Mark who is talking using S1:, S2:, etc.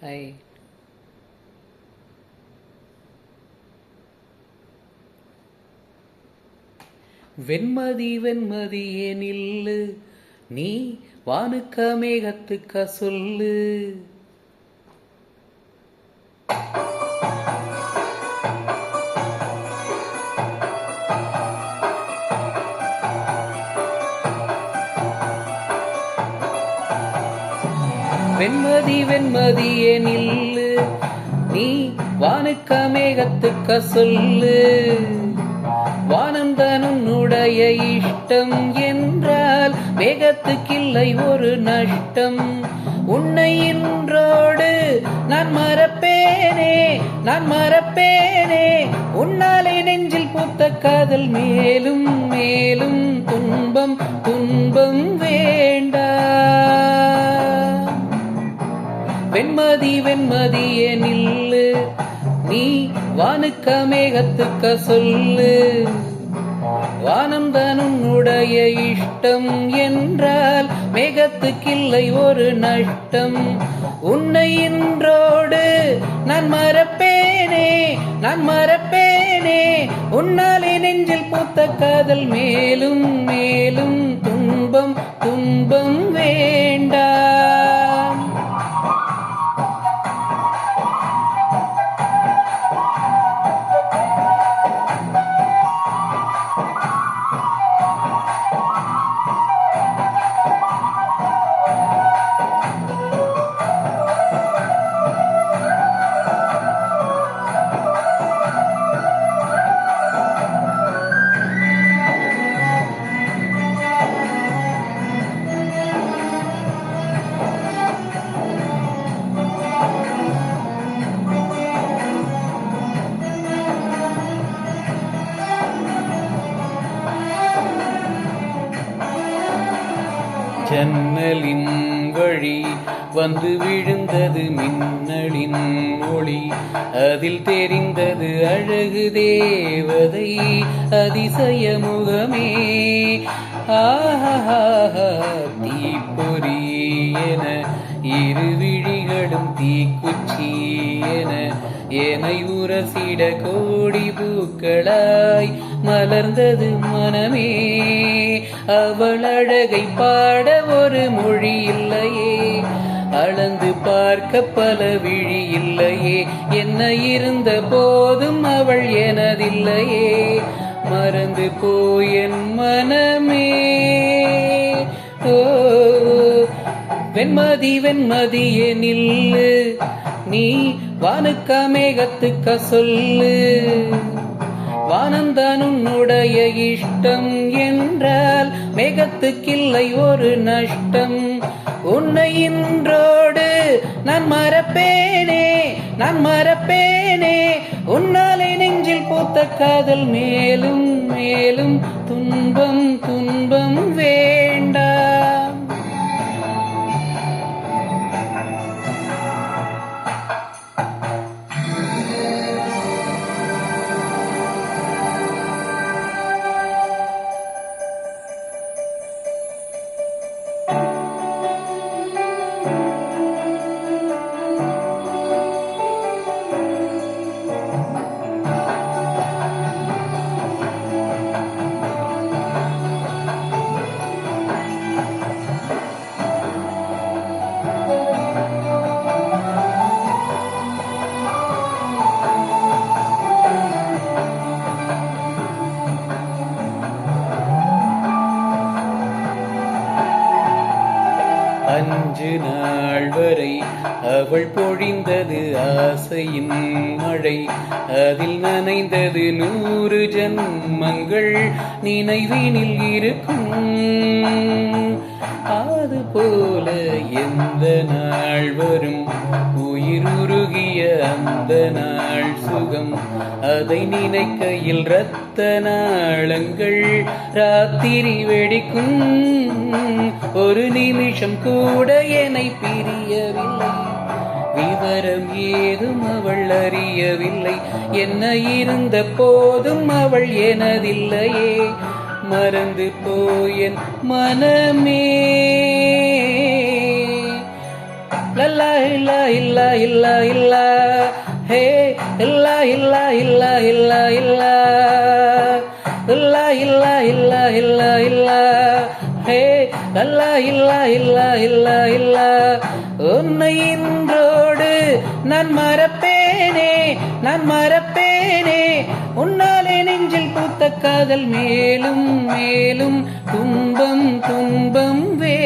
S1: Hi Venmathi வெண்மதியே நில்லு நீ வானுக்க மேகத்துக்க சொல்லு. வெண்மதி வெண்மதியே நில்லு. நீ வானுக்க மேகத்துக்க சொல்லு. வானந்தான் உன்னுடைய இஷ்டம் என்றால் மேகத்துக்கில்லை ஒரு நஷ்டம். உன்னை இன்றோடு நான் மறப்பேனே நான் மறப்பேனே. உன்னாலே நெஞ்சில் பூத்த காதல் மேலும் மேலும் துன்பம் துன்பம் வேண்டாம் வெண்மதி வெண்மதியே நில்லு நீ வானுக்க மேகத்துக்க சொல்லு. வானம் உன்னுடைய இஷ்டம் என்றால் மேகத்துக்கில்லை ஒரு நஷ்டம். உன்னை இன்றோடு நான் மறப்பேனே நான் மறப்பேனே. உன்னாலே நெஞ்சில் பூத்த காதல் மேலும் மேலும் துன்பம் துன்பம் வேண்டாம் ஜன்னலின் வழி வந்து விழுந்தது மின்னலின் ஒளி. அதில் தெரிந்தது அழகு தேவதை அதிசய முகமே ஆஹா தீப்பொறி என இரு விழிகளும் தீக்குச்சி ஏனை உரசிட கோடி பூக்களாய் மலர்ந்தது மனமே. அவள் அழகை பாட ஒரு மொழி இல்லையே. அளந்து பார்க்க பல விழி இல்லையே. என்ன இருந்த போதும் அவள் எனதில்லையே. மறந்து போய் என் மனமே. ஓ வெண்மதி வெண்மதியே நில்லு நீ வானுக்க மேகத்துக்க சொல்லு. வானந்தான் உன்னுடைய இஷ்டம் என்றால் மேகத்துக்கில்லை ஒரு நஷ்டம். உன்னை இன்றோடு நான் மறப்பேனே நான் மறப்பேனே. உன்னாலே நெஞ்சில் பூத்த காதல் மேலும் மேலும் துன்பம் துன்பம் வேண்டாம் அஞ்சு நாள் வரை அவள் பொழிந்தது ஆசையின் மழை. அதில் நனைந்தது நூறு ஜன்மங்கள் நினைவினில் இருக்கும். அது போல எந்த நாள் வரும்? உயிர் அந்த நாள் சுகம் அதை நினைக்கையில் இரத்த நாளங்கள் ராத்திரி வெடிக்கும். ஒரு நிமிஷம் கூட என்னை பிரியவில்லை. விவரம் ஏதும் அவள் அறியவில்லை. என்ன இருந்த போதும் அவள் எனதில்லையே. மறந்து போயன் மனமே இல்ல இல்ல இல்ல இல்ல இல்ல ஹே இல்ல இல்ல இல்ல இல்ல இல்ல இல்ல இல்ல இல்ல இல்ல இல்ல ஹே இல்ல இல்ல இல்ல இல்ல இல்ல உன்னை இன்றோடு நான் மறப்பேனே நான் மறப்பேனே உன்னாலே நெஞ்சில் பூத்த காதல் மேலும் மேலும் துன்பம் துன்பம் வே